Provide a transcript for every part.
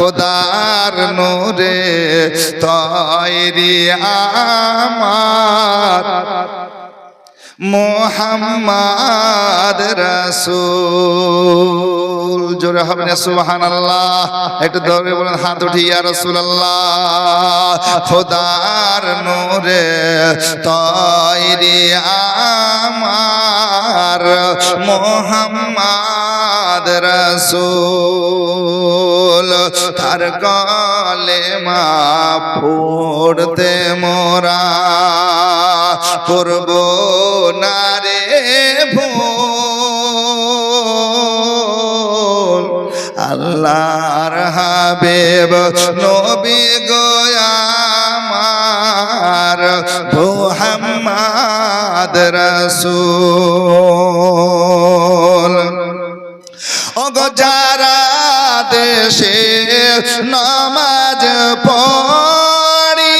খোদার নূরে তৈরি আমার। মোহাম্মদ রসুল। জোরে হবে না সুবহান আল্লাহ একটু দৌড়ে বলেন, হাত উঠিয়া রসুল আল্লাহ খোদার নূরে তৈরি আমার। মোহাম্মদ রসুল। তার কলে মা পড়তে মোরা করব না রে ভুল। আল্লাহর হাবিব, নবী গোয়ামার মুহাম্মদ রসুল। ওগো যারা দেশে নামাজ পড়ি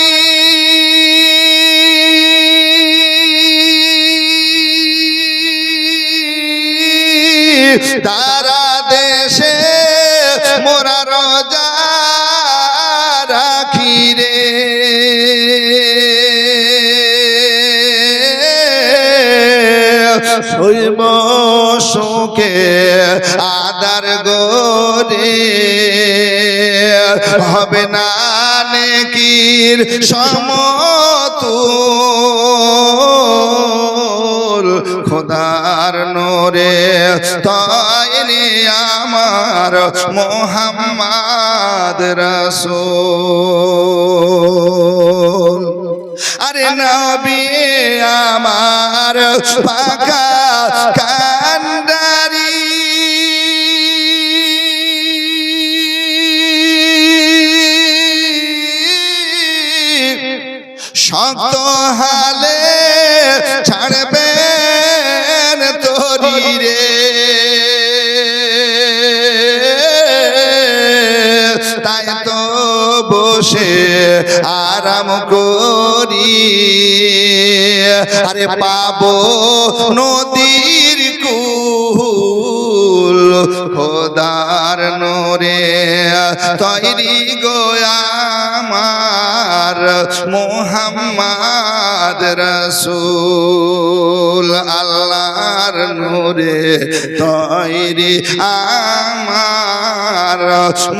তারা দেশে মোরা শৈব শোকে আদার গোরে হবে না নেকির সমতুল খোদার নোরে। তৈরি আমার মোহাম্মদ রসুল। নবী আমার পাকা কান্ডারি। শক্ত হালে ছাড়বেন তরি রে। তাই তো বসে আরাম করি। আরে পাবো নদীর কুল খোদার নোরে তৈরি গোয়ামার মোহাম্মদ রসুল আল্লাহর নোরে তৈরি আমার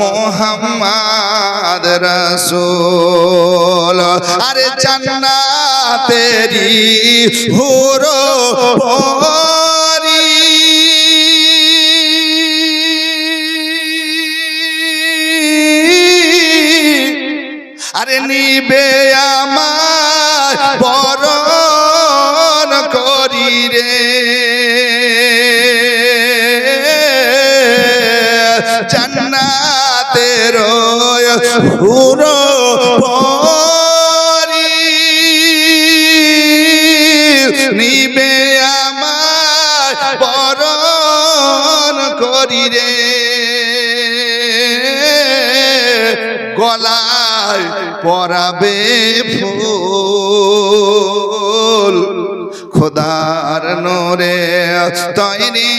মোহাম্মদ রসুল। আরে জান্নাতেরি হুরো পরি। আরে নিবে আমার জান্নাতের হুরো নিবে আমার বরণ করি রে। গলায় পরাবে নোরে তৈরি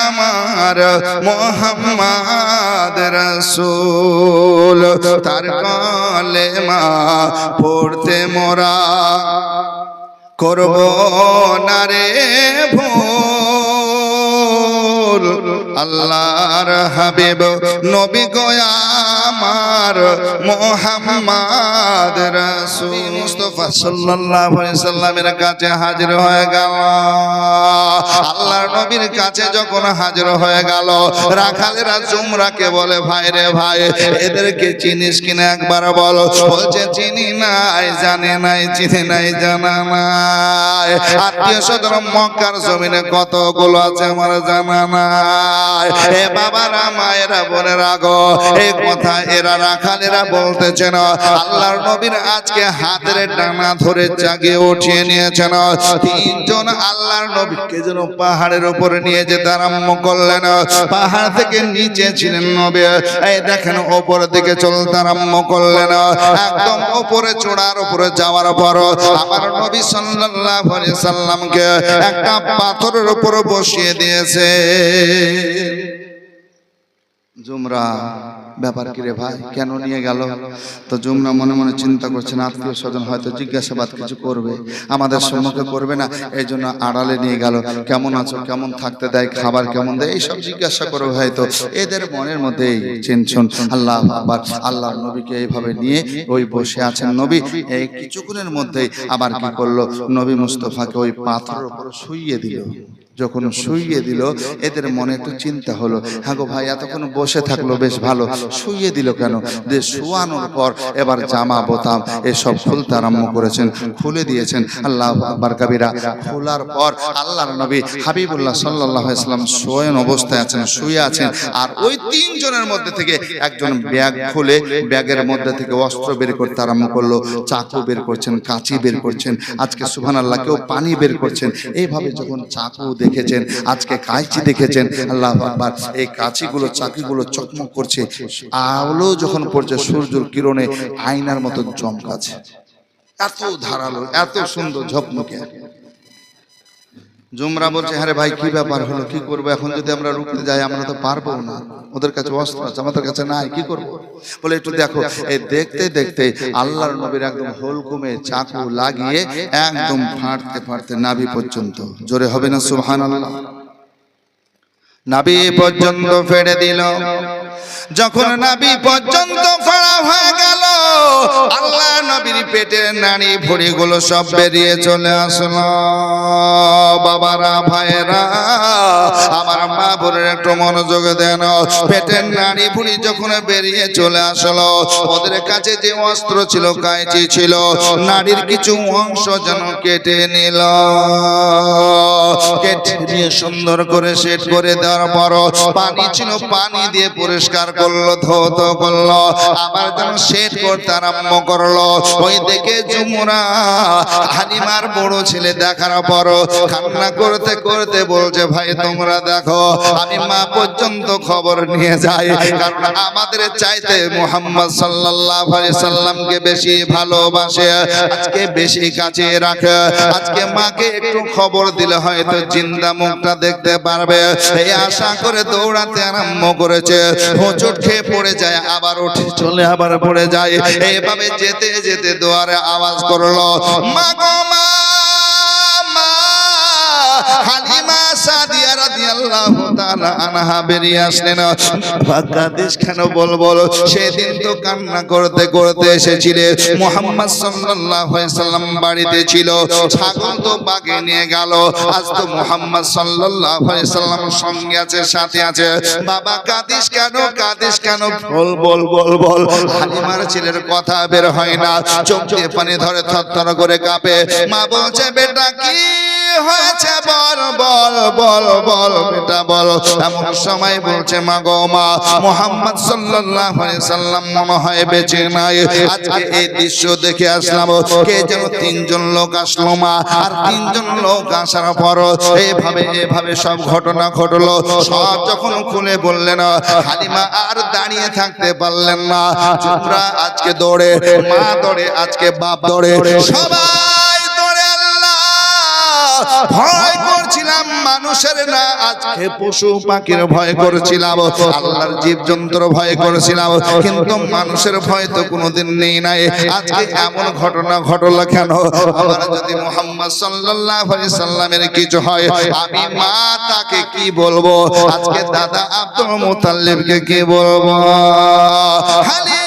আমার মোহাম্মদ রসুল। তার কলে মা পড়তে মোরা করব না রে ভুল আল্লাহর হাবিব, নবী আমার মোহাম্মদ রাসূল মুস্তাফা সাল্লাল্লাহু আলাইহি সাল্লামের কাছে হাজির হয়ে গেল। আল্লাহর নবীর কাছে যখন হাজির হয়ে গেল, রাখালেরা জুমরাকে বলে, ভাই রে ভাই, এদেরকে চিনিস কিনা একবার বল? বলছে, চিনি নাই, জানে নাই, চিনি নাই, জানা নাই। আত্মীয় স্বজন, মক্কার জমিনে কতগুলো আছে আমার জানা নাই। এ বাবারা মায়েরা বোনেরা গো এই কথা এরা রাখালেরা বলতেছেন আল্লাহর নবীর আজকে হাতের ডানা ধরে জাগে উঠিয়ে নিয়েছেন তিনজন আল্লাহর নবীকে যেন পাহাড়ের উপরে নিয়ে যেতে আরম্ভ করলেন। পাহাড় থেকে নিচে ছিলেন নবী। এই দেখেন ওপরের দিকে চলতে আরম্ভ করলেন। একদম উপরে চূড়ার উপরে যাওয়ার পর আমার নবী সাল্লাল্লাহু আলাইহি সাল্লামকে একটা পাথরের উপর বসিয়ে দিয়েছে। জুমরা ব্যাপার কি রে ভাই? কেন নিয়ে গেল? তো যমুনা মনে মনে চিন্তা করছেন আত্মীয় স্বজন হয়তো জিজ্ঞাসাবাদ কিছু করবে, আমাদের সম্মুখে করবে না, এই জন্য আড়ালে নিয়ে গেল। কেমন আছো? কেমন থাকতে দেয়? খাবার কেমন দেয়? এইসব জিজ্ঞাসা করবে হয়তো এদের মনের মধ্যে এই টেনশন আল্লাহ আবার আল্লাহ নবীকে এইভাবে নিয়ে ওই বসে আছেন নবী। এই কিছুক্ষণের মধ্যেই আবার কি করল? নবী মুস্তফাকে ওই পাথরের উপর শুইয়ে দিল। যখন শুইয়ে দিল এদের মনে একটু চিন্তা হলো হ্যাঁ গো ভাই এতক্ষণ বসে থাকল বেশ ভালো। শুইয়ে দিল কেন? যে শুয়ানোর পর এবার জামা বোতাম এসব খুলতে আরম্ভ করেছেন খুলে দিয়েছেন। আল্লাহ আকবার কাবিরা। খোলার পর আল্লাহর নবী হাবিবুল্লাহ সাল্লাহ ইসলাম শোয়ন অবস্থায় আছেন শুয়ে আছেন। আর ওই তিনজনের মধ্যে থেকে একজন ব্যাগ খুলে ব্যাগের মধ্যে থেকে অস্ত্র বের করতে আরম্ভ করল চাকু বের করছেন কাঁচি বের করছেন। আজকে সুবহান আল্লাহ কেউ পানি বের করছেন। এইভাবে যখন চাকু দেখেছেন, আজকে কাঁচি দেখেছেন, আল্লাহ আকবার। এই কাঁচিগুলো, চাকিগুলো চকমক করছে। আলো যখন পড়ছে, সূর্যের কিরণে আয়নার মতো চমকাছে এত ধারালো, এত সুন্দর ঝকমকে। জুমরা বলছে হ্যাঁ ভাই, কি ব্যাপার হলো? কি করব? এখন যদি আমরা রুখতে যাই, আমরা তো পারব না। ওদের কাছে অস্ত্র আছে, আমাদের কাছে নাই, কি করব? বলে, একটু দেখো, এই দেখতে দেখতে আল্লাহর নবীর একদম হোলকুমে চাকু লাগিয়ে একদম ফাটতে ফাটতে নাভি পর্যন্ত। জোরে হবে না সুবহান আল্লাহ নাভি পর্যন্ত ফেড়ে দিল। যখন নাভি পর্যন্ত ফাড়া হয়ে গেল আল্লাহ নবীর পেটের নাড়ি ভুড়িগুলো সব বেরিয়ে চলে আসলো। বাবারা ভাইরা আমার মা বোনের একটু মনোযোগ দেন। পেটের নাড়ি ভুড়ি যখন বেরিয়ে চলে আসলো, ওদের কাছে যে অস্ত্র ছিল, কাঁচি ছিল নারীর কিছু অংশ যেন কেটে নিল। কেটে নিয়ে সুন্দর করে সেট করে দেওয়ার পর পানি ছিল, পানি দিয়ে পরিষ্কার করল, ধৌত করল। আবার যেন সেট করতে আরম্ভ করল। ওই দেখে জুমুরা হালিমার বড় ছেলে দেখার পর কান্না করতে করতে বলছে, ভাই, তোমরা দেখো আমি মা পর্যন্ত খবর নিয়ে যাই কারণ আমাদের চাইতে মুহাম্মদ আলাইহি সাল্লামকে বেশি ভালোবাসে, আজকে বেশি কাছে রাখে। আজকে মাকে একটু খবর দিলে হয়তো জিন্দা মুখটা দেখতে পারবে। এই আশা করে দৌড়াতে আরম্ভ করেছে। হোঁচট খেয়ে পড়ে যায়, আবার উঠে চলে আবার পড়ে যায়। এইভাবে যেতে যেতে দুয়ারে আওয়াজ করল মা গো মা হালিমা সাদিয়া রাদিয়াল্লাহু কেন কাঁদিস কেন? বল বল বল বল। ছেলের কথা বের হয় না। চোখ পানি ধরে থরথর করে কাঁপে। মা বলছে, বেটা, কি হয়েছে? বল বল বল বল, বেটা, বল। এমন সময় বলছে, মা গো মা, মোহাম্মদ সাল্লাম মনে হয় বেঁচে নাই। আজকে এই দৃশ্য দেখে আসলাম, কে যেন তিনজন লোক আসলো মা, আর তিনজন লোক আসার পর এইভাবে এভাবে সব ঘটনা ঘটলো। সব যখন খুলে বললেন, হালিমা আর দাঁড়িয়ে থাকতে পারলেন না। চুপরা আজকে দৌড়ে, মা দৌড়ে, আজকে বাপ দৌড়ে। সবাই দৌড়ে, আল্লাহ! মানুষের না আজকে পশু পাখির ভয় করেছিলাম, আল্লাহর জীবজন্তুর ভয় করেছিলাম, কিন্তু মানুষের ভয় তো কোনোদিন নেই নাই। আজকে এমন ঘটনা ঘটলো কেন? আমার যদি মোহাম্মদ সাল্লাল্লাহু আলাইহি সাল্লামের কিছু হয়, আমি মা তাকে কি বলব? আজকে দাদা আব্দুল মুতাল্লিবকে কি বলব? হালিমা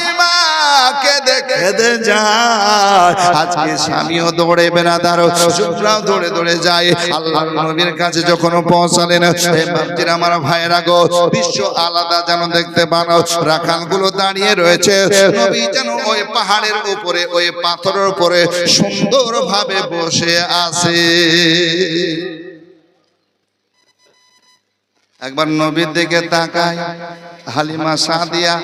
কেঁদে যায়। আজকে স্বামীও দৌড়ে বেড়াদার। শুক্রাও দৌড়ে দৌড়ে যায়। আল্লাহ নবীর কাছে যখন পৌঁছালেন বাপজির আমার ভাইয়েরা গো, বিশ্ব আলাদা যেন দেখতে পান। রাখালগুলো দাঁড়িয়ে রয়েছে। নবী যেন ওই পাহাড়ের উপরে, ওই পাথরের উপরে সুন্দরভাবে বসে আছে। একবার নবীর দিকে তাকায়, হালিমা সাদিয়া,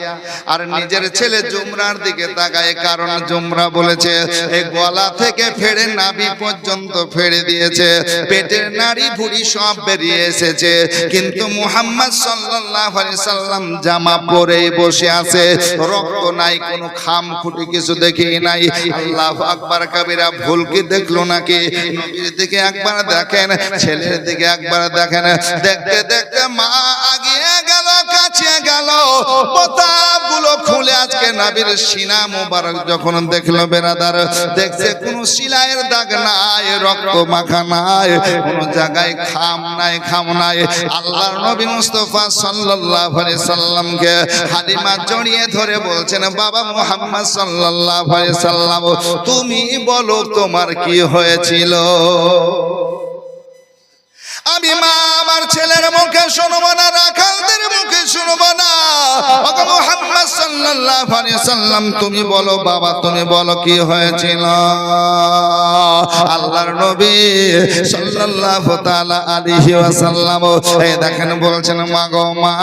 আর নিজের ছেলে জুমরার দিকে তাকায়, কারণ জুমরা বলেছে এই গলা থেকে ফেড়ে নাভি পর্যন্ত ফেড়ে দিয়েছে, পেটের নাড়ি ভুড়ি সব বেরিয়ে এসেছে, কিন্তু মুহাম্মদ সাল্লাল্লাহু আলাইহি সাল্লাম জামা পরেই বসে আছে, রক্ত নাই, কোনো খাম খুঁটি কিছু দেখি নাই, আল্লাহু আকবার কাবিরা ভুল কি দেখল নাকি? নবীর দিকে একবার দেখেন, ছেলের দিকে একবার দেখেন, দেখতে দেখতে মা আগিয়ে গেল, কাছে গেল। গেল খুলে আজকে নাবির সিনা মোবারক যখন দেখল বেরাদার, দেখছে কোন শিলায়ের দাগ নাই, রক্ত মাখা নাই, কোন জায়গায় খাম নাই খাম নাই। আল্লাহর নবী মুস্তাফা সাল্লাল্লাহু আলাইহি সাল্লামকে হালিমা জড়িয়ে ধরে বলছেন, বাবা মুহাম্মদ সাল্লাল্লাহু আলাইহি সাল্লাম, তুমি বলো তোমার কি হয়েছিল? আমি মা আমার ছেলের মুখে শুনব না, রাখালদের মুখে শুনব না। মুহাম্মদ সাল্লাম তুমি বলো, বাবা, তুমি বলো, কি হয়েছিল? আল্লাহর নবী এই দেখেন, বলছেন, মা গো, মা,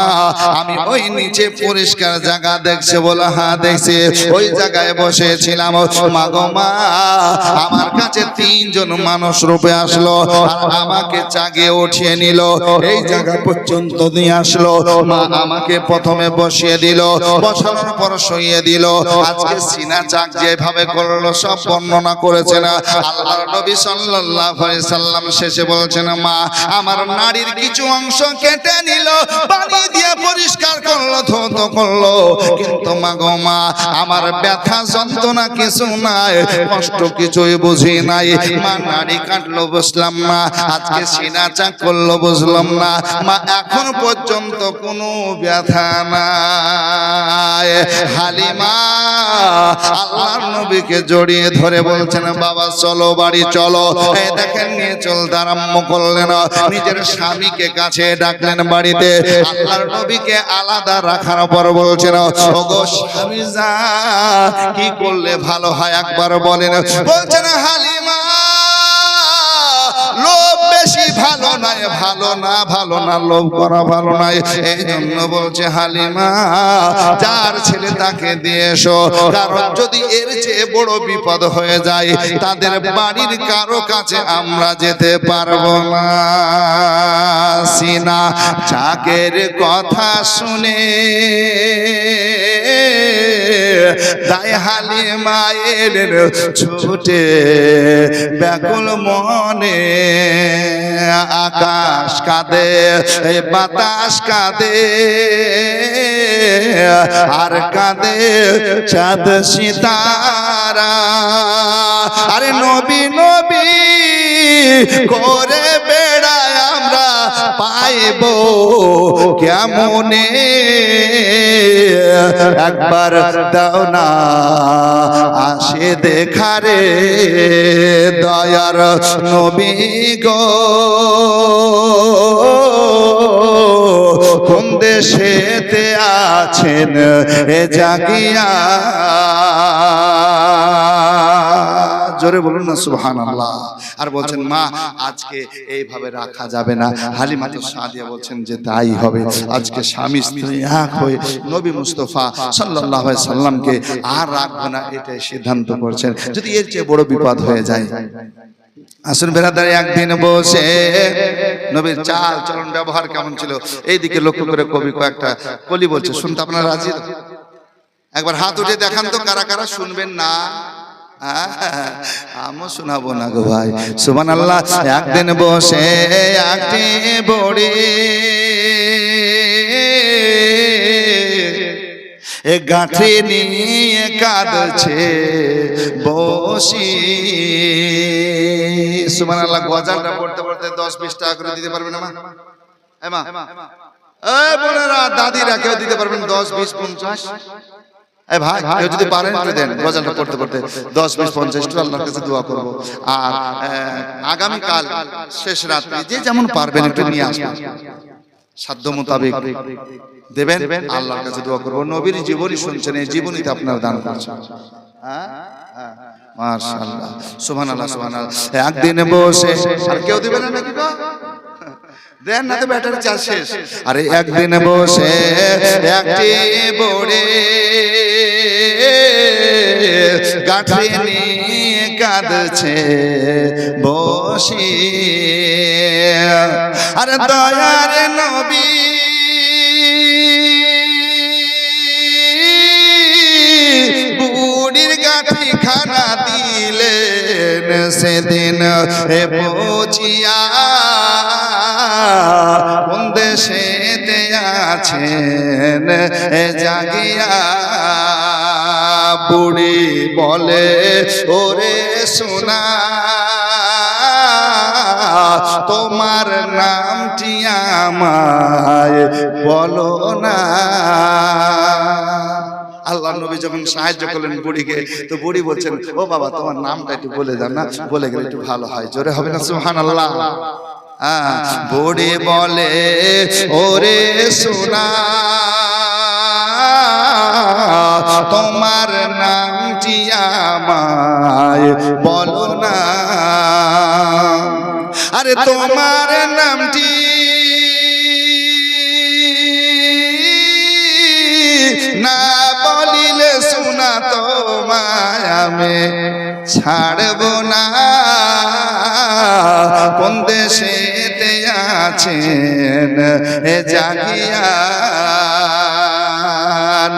আমি ওই নিচে পরিষ্কার জায়গা দেখছে বলে হ্যাঁ দেখছি। ওই জায়গায় বসেছিলাম। মা গো, মা, আমার কাছে তিনজন মানুষ রূপে আসলো আমাকে চাগিয়ে উঠিয়ে নিল। এই জায়গা পর্যন্ত নিয়ে আসলো। মা আমাকে প্রথমে বসিয়ে দিল। বসানোর পর শুইয়ে দিল। আজকে সিনা চাক যেভাবে করল, সব বর্ণনা করেছে না। আল্লাহর নবী সাল্লাল্লাহু আলাইহি সাল্লাম শেষে বলছেন, মা, আমার নারীর কিছু অংশ কেটে নিল, পানি দিয়ে পরিষ্কার করল, ধৌত করল। কিন্তু মা গো মা, আমার ব্যথা, যন্ত্রণা কিছু নাই, কষ্ট কিছুই বুঝি নাই। মা নারী কাটলো, বসলাম না আজকে সিনা চাক করল বুঝলাম না। মা, এখন পর্যন্ত কোনো ব্যথা নাই। হালিমা, আল্লাহর নবীকে জড়িয়ে ধরে বলছেন, বাবা, চলো বাড়ি, চলো। দেখেন নিয়ে চলতে আরম্ভ করলেন। নিজের স্বামীকে কাছে ডাকলেন বাড়িতে। আল্লাহর নবীকে আলাদা রাখার পর বলছেন, ওগো স্বামী যা, কি করলে ভালো হয় একবার বলেন। বলছেন, হালিমা ভালো না ভালো না লোভ করা ভালো নাই এই জন্য বলছে, হালিমা, যার ছেলে তাকে দিয়ে এসো। কারণ যদি এর চেয়ে বড় বিপদ হয়ে যায়, তাদের বাড়ির কারও কাছে আমরা যেতে পারব না। সিনা চাকের কথা শুনে দায় হালিমায়ের ছুটে। ব্যাকুল মনে আকাশ কাঁদে এই বাতাস কাঁদে। আর কাঁদে চাঁদ সিতারা। আরে নবী নবী করে আমরা পাইব কেমনে? একবার দাও না আসে দেখারে দয়ার নবী গো। কোন দেশেতে আছেন এ জাগিয়া। জোরে বলুন না সুবহান আল্লাহ আর বলছেন, মা, আজকে এইভাবে রাখা যাবে না। হালিমা তো সাদিয়া বলছেন যে, তাই হবে। আজকে স্বামী স্ত্রী এক হয়ে নবী মুস্তফা আলাইহি সাল্লামকে আর রাখব না। এটাই সিদ্ধান্ত করছেন। যদি এর চেয়ে বড় বিপদ হয়ে যায়। আসুন বেরাদারে, একদিন বসে। নবীর চাল, চলন ব্যবহার কেমন ছিল? এইদিকে লক্ষ্য করে কবি কয়েকটা কলি বলছে, শুনতে আপনার রাজি? একবার হাত উঠে দেখান তো, কারা কারা শুনবেন না? আমও শোনাবো না গো ভাই। সুমান আল্লাহ একদিন বসে, একটি বড়ি এ গাঁঠি নিয়ে কাঁদছে, বসি। সুমান আল্লাহ গজালটা পড়তে পড়তে দশ বিশ টাকা করে দিতে পারবে না মা? এ এই বোনেরা, দাদিরা কেউ দিতে পারবেন দশ বিশ পঞ্চাশ। এই ভাই যদি পারেন দেন গজালটা পড়তে দশ পঞ্চাশ দোয়া করব। আগামীকাল শেষ রাত্রি, যে যেমন পারবেন একটু নিয়ে আসবেন। সাধ্য মোতাবেক দেবেন, আল্লাহর কাছে দোয়া করব। নবীর জীবনী শুনছেন, এই জীবনীতে আপনার দান করছেন। হ্যাঁ? হ্যাঁ মাশাআল্লাহ। সুবহানাল্লাহ সুবহানাল্লাহ। একদিন বসে, আর কেউ দিবেন না নাকি? দেন না আরে একদিন বসে, একটি বড়ে গাঠি নিয়ে কাঁদছে বসে। আর দয়ার নবী। বুড়ির গাঠি খানা দিলেন সেদিন এ পৌঁছিয়া কোন দেশে দেয়া আছেন জাগিয়া। বুড়ি বলে, ওরে সোনা, তোমার নামটি আমায় বলো না। আল্লাহ নবী যখন সাহায্য করলেন বুড়িকে, তো বুড়ি বলছেন, ও বাবা, তোমার নামটা একটু বলে দাও না, বলে গেলে একটু ভালো হয়, জোরে হবে না সুহান আল্লাহ বুড়ি বলে, ওরে সোনা তোমার নামটি আমায় বলো না। আরে তোমার নামটি না বলিলে শোনা তোমায় আমি ছাড়ব না। কোন দেশেতে আছেন এ জাগিয়া?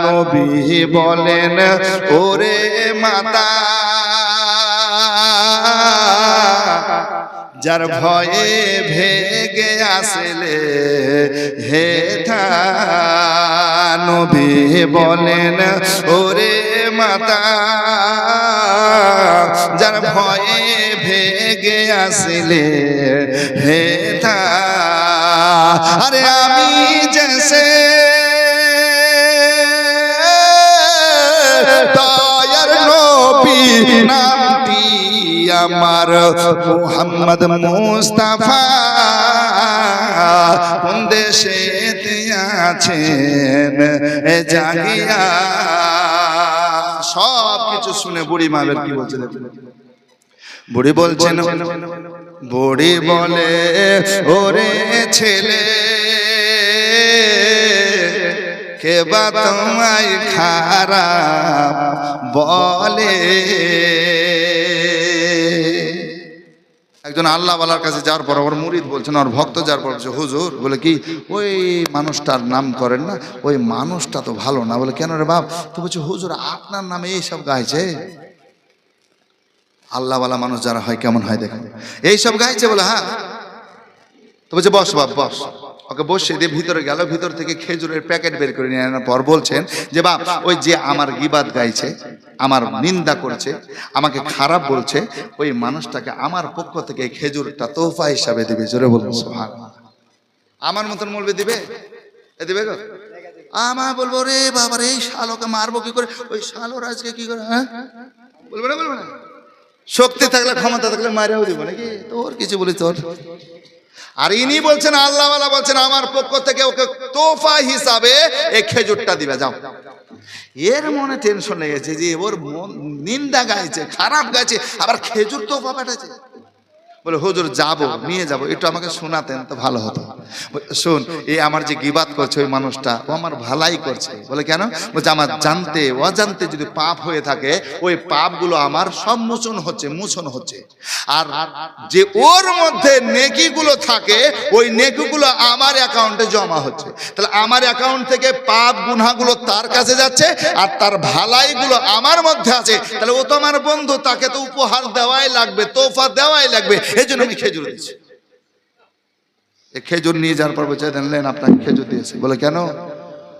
নবী বলেন, ওরে মাতা, যার ভয়ে ভেগে আসলে, হে নবী বলেন, ওরে মাতা, যার ভয়ে ভেগে আসলে, হে আরে আমি জেসে নামটি আমার মোহাম্মদ মুস্তাফা কোন দেশে আছেন? জাগিয়া সব কিছু শুনে বুড়ি মাবের কি বলছে বুড়ি বলছেন, বুড়ি বলে, ওরে ছেলে। কে বা তোমায় খারাপ বলে। একজন আল্লাহ বালার কাছে যাওয়ার পর ওর মুরিদ বলছেন ওর ভক্ত যাওয়ার পর বলছে, হুজুর। বলে কি, ওই মানুষটার নাম করেন না, ওই মানুষটা তো ভালো না। বলে, কেন রে বাপ? তো বলছে, হুজুর, আপনার নামে এইসব গাইছে? আল্লাহওয়ালা মানুষ যারা হয়, কেমন হয় দেখেন। এইসব গাইছে বলে হ্যাঁ। তো বলছে, বস বাপ, বস। ওকে বসে দিয়ে ভিতরে গেল, ভিতর থেকে খেজুরের প্যাকেট বের করে নিয়ে আনার পর বলছেন যে, বাপ, ওই যে আমার গিবাদ গাইছে, আমার নিন্দা করছে, আমাকে খারাপ বলছে, ওই মানুষটাকে আমার পক্ষ থেকে খেজুরটা তোহফা হিসাবে দিবে। জোরে বলুন সোহান আমার মতন বলবে দিবে? দিবে গো? আমার বলব, রে বাবা রে, এই শালোকে মারবো কি করে? ওই শালোর আজকে কি করে হ্যাঁ? বলবে না বলবে না। শক্তি থাকলে, ক্ষমতা থাকলে মারেও দিব নাকি? তোর কিছু বলি, তোর। আর ইনি বলছেন আল্লাহওয়ালা বলছেন আমার পক্ষ থেকে ওকে তোফা হিসাবে এই খেজুরটা দিবে যাও। এর মনে টেনশন লেগেছে যে ওর মন নিন্দা গাইছে খারাপ গাইছে আবার খেজুর তোফা পাঠাচ্ছে। বলে, হুজুর, যাব, নিয়ে যাব, একটু আমাকে শোনাতেন তো ভালো হতো। শুন, এই আমার যে গিবাত করছে ওই মানুষটা, ও আমার ভালাই করছে। বলে, কেন? বলছে, আমার জানতে, অজান্তে যদি পাপ হয়ে থাকে, ওই পাপগুলো আমার সব মোচন হচ্ছে মোচন হচ্ছে। আর যে ওর মধ্যে নেকিগুলো থাকে, ওই নেকিগুলো আমার অ্যাকাউন্টে জমা হচ্ছে। তাহলে আমার অ্যাকাউন্ট থেকে পাপ গুনাহগুলো তার কাছে যাচ্ছে, আর তার ভালাইগুলো আমার মধ্যে আছে। তাহলে ও তো আমার বন্ধু, তাকে তো উপহার দেওয়াই লাগবে, তোফা দেওয়াই লাগবে। জন্য আমি খেজুর দিয়েছি। এ খেজুর নিয়ে যাওয়ার পর বলছে দেন আপনাকে খেজুর দিয়েছে। বলে, কেন?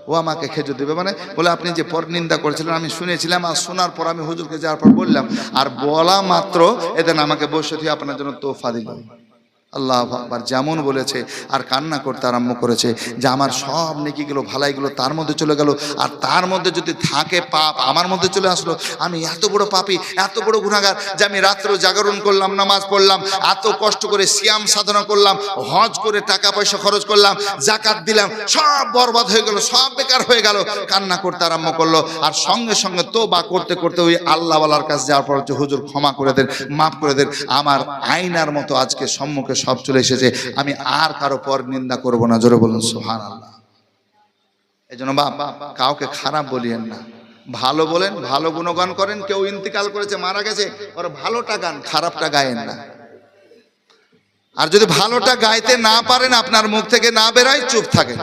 ও আমাকে খেজুর দেবে মানে বলে, আপনি যে পর নিন্দা করেছিলেন, আমি শুনেছিলাম আর শোনার পর আমি হুজুরকে যাওয়ার পর বললাম। আর বলা মাত্র এদের আমাকে বসে দিয়ে আপনার জন্য তোফা দিল। আল্লাহ আকবার যেমন বলেছে আর কান্না করতে আরম্ভ করেছে যে আমার সব নেকিগুলো, ভালাইগুলো তার মধ্যে চলে গেল আর তার মধ্যে যদি থাকে পাপ, আমার মধ্যে চলে আসলো। আমি এত বড় পাপি, এত বড় গুণাগার যে আমি রাত্র জাগরণ করলাম, নামাজ পড়লাম, এত কষ্ট করে সিয়াম সাধনা করলাম, হজ করে টাকা পয়সা খরচ করলাম জাকাত দিলাম, সব বরবাদ হয়ে গেল, সব বেকার হয়ে গেল, কান্না করতে আরম্ভ করল। আর সঙ্গে সঙ্গে তো বা করতে করতে ওই আল্লাহওয়ালার কাছে যাওয়ার পর হচ্ছে, হুজুর ক্ষমা করে দেন, মাফ করে দেন। আমার আইনার মতো আজকে সম্মুখে সব চলে এসেছে। আমি আর কারও পর নিন্দা করব না। জোরে বলুন সোহান আল্লাহ এই জন্য বাপ, কাউকে খারাপ বলিয়েন না। ভালো বলেন, ভালো গুণগান করেন। কেউ ইন্তিকাল করেছে, মারা গেছে, ওর ভালোটা গান, খারাপটা গায়েন না। আর যদি ভালোটা গাইতে না পারেন, আপনার মুখ থেকে না বেরোয়, চুপ থাকে।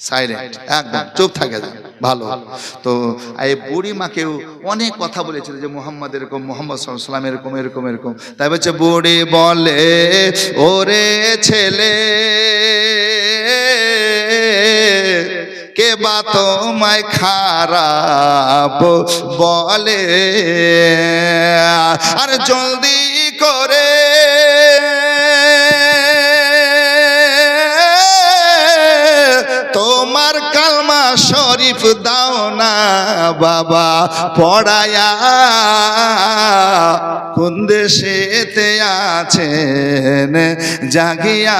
সাইলেন্ট একদম, চুপ থাকে। ভালো। তো এই বুড়ি মাকেও অনেক কথা বলেছিল যে মোহাম্মদ এরকম মোহাম্মদ সাল্লাম এরকম এরকম এরকম। তাই বলছে বুড়ি বলে ওরে ছেলে কে বা তোমায় খারাপ বলে? আর জলদি করে দাও না বাবা পড়ায়া কোন দেশেতে আছেন জাগিয়া